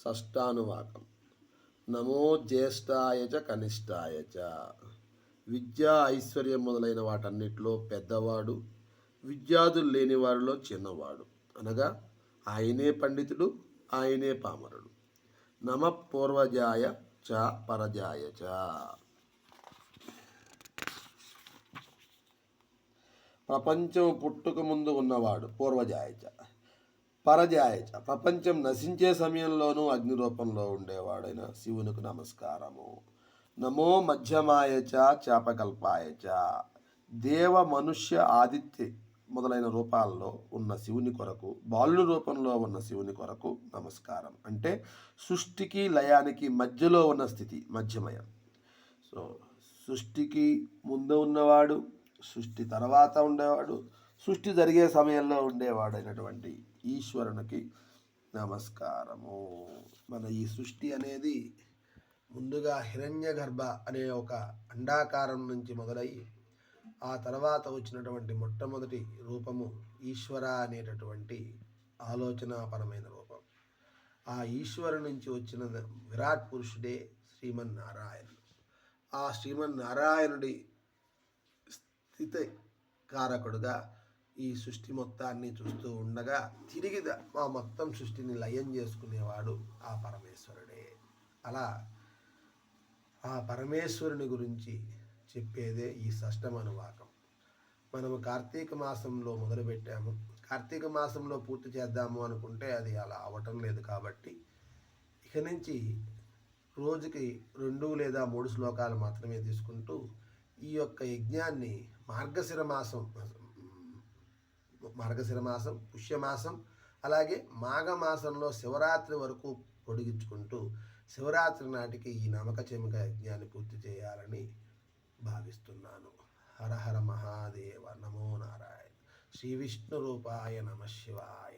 షష్టానువాకం. నమో జ్యేష్ఠాయ చ కనిష్టాయ చ. విద్యా ఐశ్వర్యం మొదలైన వాటన్నిటిలో పెద్దవాడు విద్యార్థులు లేని వారిలో చిన్నవాడు. అనగా ఆయనే పండితుడు ఆయనే పామరుడు. నమ పూర్వజాయ చ పరజాయ చ. ప్రపంచం పుట్టుక ముందు ఉన్నవాడు పూర్వజాయచ పరజాయచ. ప్రపంచం నశించే సమయంలోనూ అగ్ని రూపంలో ఉండేవాడైన శివునికి నమస్కారము. నమో మధ్యమాయచ చాపకల్పాయచ. దేవ మనుష్య ఆదిత్య మొదలైన రూపాల్లో ఉన్న శివుని కొరకు బాలుని రూపంలో ఉన్న శివుని కొరకు నమస్కారం. అంటే సృష్టికి లయానికి మధ్యలో ఉన్న స్థితి మధ్యమయం. సో సృష్టికి ముందు ఉన్నవాడు సృష్టి తర్వాత ఉండేవాడు సృష్టి జరిగే సమయంలో ఉండేవాడైనటువంటి ఈశ్వరునికి నమస్కారము. మన ఈ సృష్టి అనేది ముందుగా హిరణ్య గర్భ అనే ఒక అండాకారం నుంచి మొదలై ఆ తర్వాత వచ్చినటువంటి మొట్టమొదటి రూపము ఈశ్వర అనేటటువంటి ఆలోచనాపరమైన రూపం. ఆ ఈశ్వరు నుంచి వచ్చిన విరాట్ పురుషుడే శ్రీమన్నారాయణుడు. ఆ శ్రీమన్నారాయణుడి స్థితి కారకుడుగా ఈ సృష్టి మొత్తాన్ని చూస్తూ ఉండగా తిరిగి మా ఆ మొత్తం సృష్టిని లయం చేసుకునేవాడు ఆ పరమేశ్వరుడే. అలా ఆ పరమేశ్వరుని గురించి చెప్పేదే ఈ షష్టమనువాకం మనము కార్తీక మాసంలో మొదలుపెట్టాము. కార్తీక మాసంలో పూర్తి చేద్దాము అనుకుంటే అది అలా అవటం లేదు కాబట్టి ఇక నుంచి రోజుకి రెండు లేదా మూడు శ్లోకాలు మాత్రమే తీసుకుంటూ ఈ యొక్క యజ్ఞాన్ని మార్గశిర మాసం మార్గశిర మాసం పుష్యమాసం అలాగే మాఘమాసంలో శివరాత్రి వరకు పొడిగించుకుంటూ శివరాత్రి నాటికి ఈ నమక చెమక యజ్ఞాన్ని పూర్తి చేయాలని భావిస్తున్నాను. హర హర మహాదేవ నమో నారాయణ. శ్రీ విష్ణు రూపాయ నమ శివాయ.